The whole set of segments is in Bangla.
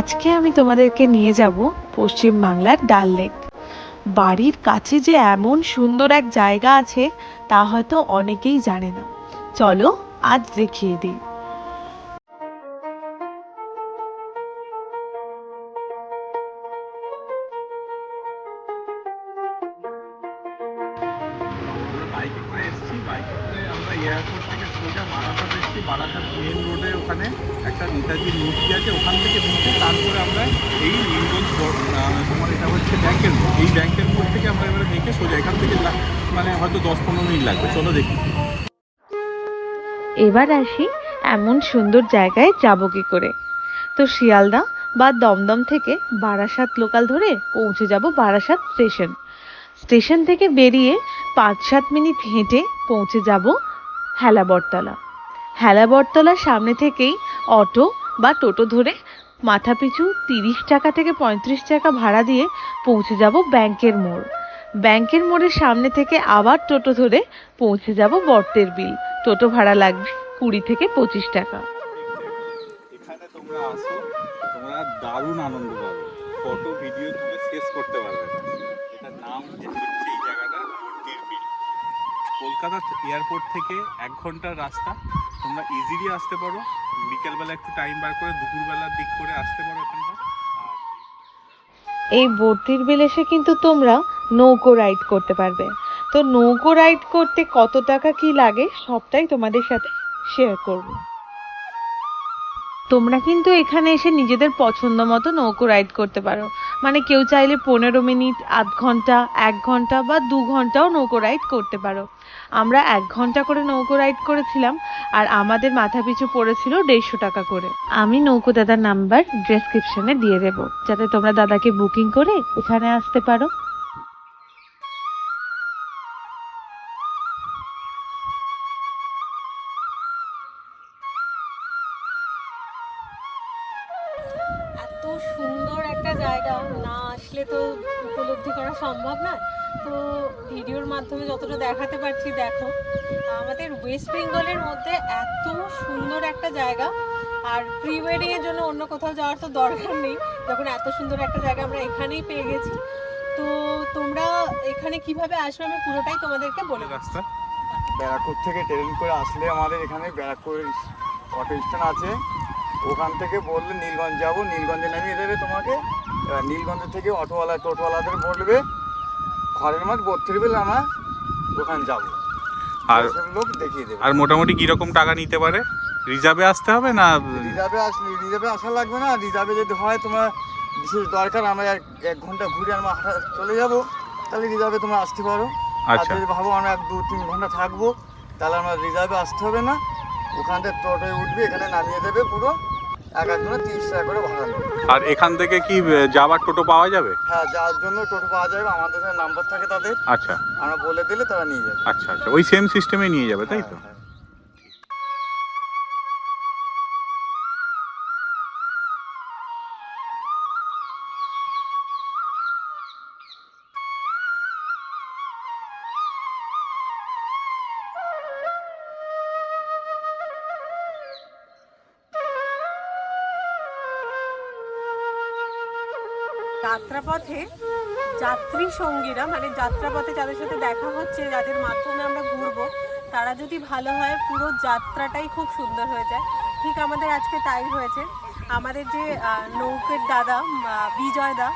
আজকে আমি তোমাদেরকে নিয়ে যাব পশ্চিম বাংলার ডাল লেক। বাড়ির কাছে যে এমন সুন্দর এক জায়গা আছে, তা হয়তো অনেকেই জানে না। চলো, আজ দেখিয়ে দিই। আমরা এয়ারপোর্ট থেকে সোজা বারাসাত বারাসাত মেন রোডে ওখানে একটা নেতাজির মূর্তি আছে, ওখান থেকে ঢুকে তারপরে আমরা এই নীলগঞ্জ তোমার এটা হচ্ছে ব্যাংকের এই ব্যাংকের মোড় থেকে আমরা এবারে দেখে সোজা, এখান থেকে মানে হয়তো দশ পনেরো মিনিট লাগবে। চলো দেখি। এবার আসি এমন সুন্দর জায়গায় যাব কি করে। তো শিয়ালদা বা দমদম থেকে বারাসাত লোকাল ধরে পৌঁছে যাব বারাসাত স্টেশন স্টেশন থেকে বেরিয়ে পাঁচ সাত মিনিট হেঁটে পৌঁছে যাব হেলাবরতলা। হেলাবরতলার সামনে থেকেই অটো বা টোটো ধরে মাথাপিছু তিরিশ টাকা থেকে পঁয়ত্রিশ টাকা ভাড়া দিয়ে পৌঁছে যাব ব্যাংকের মোড়। ব্যাংকের মোড়ের সামনে থেকে আবার টোটো ধরে পৌঁছে যাব বর্তের বিল। টোটো ভাড়া লাগবে কুড়ি থেকে পঁচিশ টাকা। কলকাতা এয়ারপোর্ট থেকে এক ঘণ্টার রাস্তা। তোমরা ইজিলি আসতে পারো। বিকেলবেলা একটু টাইম বার করে দুপুরবেলার দিক করে আসতে পারো এখানটা এই বর্তির বিলেসে কিন্তু তোমরা নৌকো রাইড করতে পারবে। তো নৌকো রাইড করতে কত টাকা কি লাগে সবটাই তোমাদের সাথে শেয়ার করব। তোমরা কিন্তু এখানে এসে নিজেদের পছন্দ মতো নৌকো রাইড করতে পারো। মানে কেউ চাইলে পনেরো মিনিট, আধ ঘণ্টা, এক ঘণ্টা বা দু ঘন্টাও নৌকো রাইড করতে পারো। আমরা এক ঘণ্টা করে নৌকো রাইড করেছিলাম আর আমাদের মাথা পিছু পড়েছিল দেড়শো টাকা করে। আমি নৌকো দাদার নাম্বার ডেসক্রিপশনে দিয়ে দেবো। যাতে তোমরা দাদাকে বুকিং করে এখানে আসতে পারো। জায়গা না আসলে তো উপলব্ধি করা সম্ভব না। তো ভিডিওর মাধ্যমে যতটা দেখাতে পারছি, দেখো, আমাদের ওয়েস্ট বেঙ্গলের মধ্যে এত সুন্দর একটা জায়গা। আর প্রি ওয়েডিং এর জন্য অন্য কোথাও যাওয়ার তো দরকার নেই। যখন এত সুন্দর একটা জায়গা আমরা এখানেই পেয়ে গেছি। তো তোমরা এখানে কীভাবে আসবে আমি পুরোটাই তোমাদেরকে বলে রাস্তা। ব্যারাকপুর থেকে ট্রেন করে আসলে আমাদের এখানে ব্যারাকপুর অটো স্ট্যান্ড আছে। ওখান থেকে বললে নীলগঞ্জ যাব। নীলগঞ্জে নামিয়ে দেবে তোমাকে। নীলগঞ্জ থেকে অটোওয়ালা টোটোওয়ালাদের বলবে ঘরের মাঠ বত্রিশ বেলা আমরা ওখানে যাব। আর লোক দেখিয়ে দেবে। আর মোটামুটি কীরকম টাকা নিতে পারে? রিজার্ভে আসতে হবে না রিজার্ভে আসলে রিজার্ভে আসা লাগবে না। রিজার্ভে যদি হয় তোমার বিশেষ দরকার আমরা এক এক ঘণ্টা ঘুরে আমরা চলে যাব। তাহলে রিজার্ভে তোমরা আসতে পারো। আর আচ্ছা। যদি ভাবো আমরা এক দু তিন ঘণ্টা থাকব তাহলে আমরা রিজার্ভে আসতে হবে না। ওখান থেকে টোটোয় উঠবে এখানে নামিয়ে দেবে পুরো। এক একজনে তিরিশ টাকা করে ভাড়া নেবে। আর এখান থেকে কি যাওয়ার টোটো পাওয়া যাবে? হ্যাঁ যার জন্য টোটো পাওয়া যাবে আমাদের নাম্বার থাকে তাদের। আচ্ছা। আমরা বলে দিলে তারা নিয়ে যাবে। আচ্ছা আচ্ছা। ওই সেম সিস্টেমে নিয়ে যাবে তাই তো? যাত্রাপথে যাত্রী সঙ্গীরা মানে যাত্রাপথে যাদের সাথে দেখা হচ্ছে, যাদের মাধ্যমে আমরা ঘুরবো, তারা যদি ভালো হয়, পুরো যাত্রাটাই খুব সুন্দর হয়ে যায়। ঠিক আমাদের আজকে তাই হয়েছে। আমাদের যে নৌকের দাদা বিজয় দা,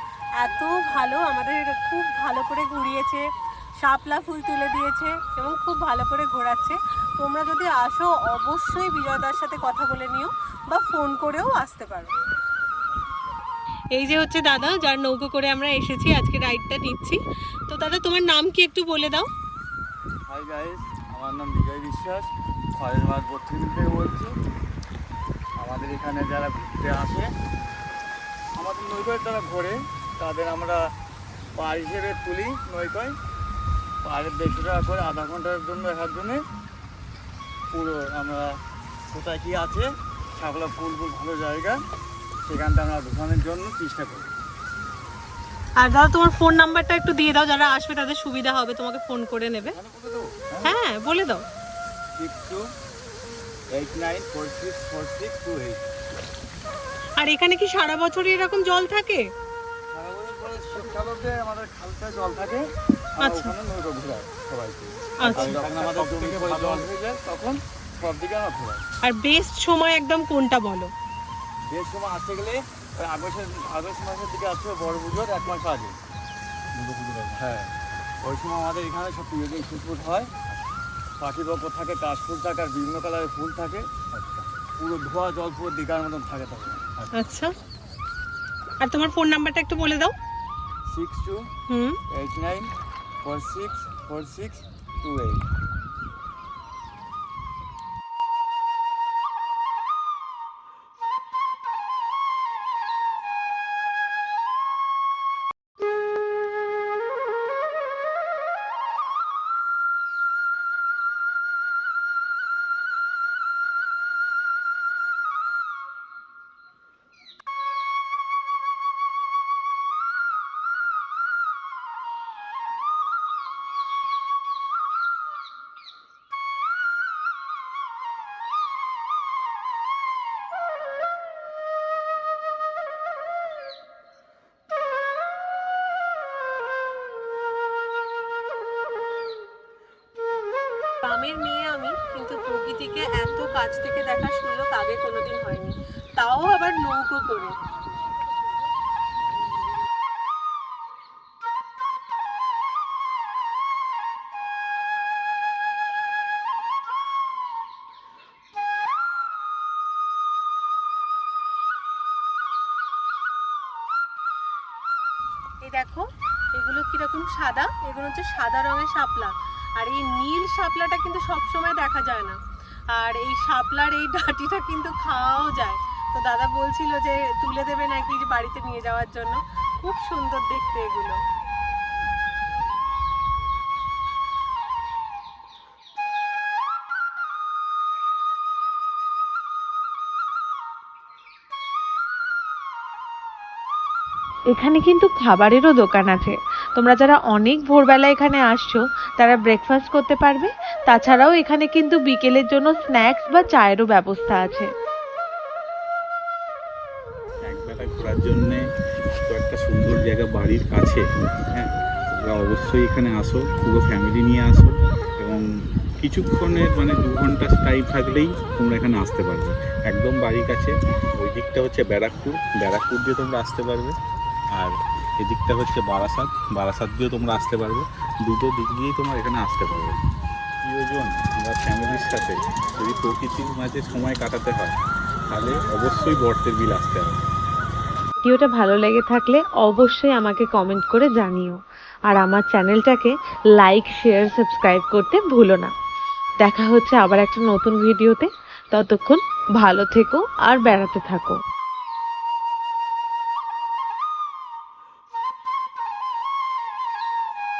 এত ভালো আমাদের খুব ভালো করে ঘুরিয়েছে, শাপলা ফুল তুলে দিয়েছে এবং খুব ভালো করে ঘোরাচ্ছে। তোমরা যদি আসো, অবশ্যই বিজয়দার সাথে কথা বলে নিও বা ফোন করেও আসতে পারো। এই যে হচ্ছে দাদা, যার নৌকো করে আমরা এসেছি, আজকে রাইডটা নিচ্ছি। তো দাদা, তোমার নাম কি একটু বলে দাও? হাই গাইস আমার নাম বিজয় বিশ্বাস খয়ের মাঠ বত্রিশ থেকে বলছি। আমাদের এখানে যারা ঘুরতে আসে, আমাদের নৌকায় যারা ঘোরে। তাদের আমরা পার হিসেবে তুলি নৌকায়। পাড়ে দেড়শো টাকা করে আধা ঘণ্টার জন্য একার জন্যে পুরো আমরা কোথায় কী আছে শাপলা ফুল ফুল ভালো জায়গা। সেখানটা আমরা ঢুকানোর জন্য চেষ্টা করি আর দাদা তোমার ফোন নাম্বারটা একটু দিয়ে দাও যারা আসবে তাদের সুবিধা হবে তোমাকে ফোন করে নেবে। হ্যাঁ বলে দাও। Six two eight nine four six four six two eight. আর এখানে কি সারা বছরই এরকম জল থাকে? আমাদের খালতে জল থাকে। আচ্ছা। আচ্ছা। আর বেস্ট সময় একদম কোনটা বলো? যে সময় আসতে গেলে ওই আগস্টের আগস্ট মাসের দিকে আসবে বড় পুজোর এক মাস আগে। হ্যাঁ ওই সময় আমাদের এখানে সব প্রিয়দিন ফুল হয়। পাখি বকর থাকে কাশফুল থাকে আর বিভিন্ন কালারের ফুল থাকে। পুরো ধোয়া জল পুরো দীঘার মতন থাকে তখন। আচ্ছা। আর তোমার ফোন নাম্বারটা একটু বলে দাও। Six two eight nine four six four six two eight গ্রামের মেয়ে আমি, কিন্তু প্রকৃতিকে এত কাছ থেকে দেখার সুযোগ আগে কোনোদিন হয়নি। তাও আবার নৌকো করে। দেখো, এগুলো কীরকম সাদা? এগুলো হচ্ছে সাদা রঙের শাপলা। আর এই নীল শাপলাটা কিন্তু সবসময় দেখা যায় না। আর এই শাপলার এই ডাটিটা কিন্তু খাওয়াও যায়। তো দাদা বলছিল যে, তুলে দেবে নাকি বাড়িতে নিয়ে যাওয়ার জন্য? খুব সুন্দর দেখতে এগুলো। এখানে কিন্তু খাবারেরও দোকান আছে। তোমরা যারা অনেক ভোরবেলা এখানে আসছো, তারা ব্রেকফাস্ট করতে পারবে। তাছাড়াও এখানে কিন্তু বিকেলের জন্য স্ন্যাক্স বা চায়েরও ব্যবস্থা আছে। ঘোরার জন্যে একটা সুন্দর জায়গা বাড়ির কাছে হ্যাঁ? তোমরা অবশ্যই এখানে আসো, পুরো ফ্যামিলি নিয়ে আসো এবং কিছুক্ষণের মানে দু ঘণ্টা টাইম থাকলেই তোমরা এখানে আসতে পারবে। একদম বাড়ির কাছে, ওই দিকটা হচ্ছে ব্যারাকপুর। ব্যারাকপুর দিয়ে তোমরা আসতে পারবে। আর এদিকটা হচ্ছে বারাসাত। বারাসাত দিয়েও তোমরা আসতে পারবে। দুটো দিক দিয়েই তোমরা এখানে আসতে পারবে। প্রিয়জন বা ফ্যামিলির সাথে যদি প্রকৃতির মাঝে সময় কাটাতে হয়, তাহলে অবশ্যই বর্তের বিল আসতে হবে। ভিডিওটা ভালো লেগে থাকলে অবশ্যই আমাকে কমেন্ট করে জানিও। আর আমার চ্যানেলটাকে লাইক শেয়ার সাবস্ক্রাইব করতে ভুলো না। দেখা হচ্ছে আবার একটা নতুন ভিডিওতে। ততক্ষণ ভালো থেকো আর বেড়াতে থাকো।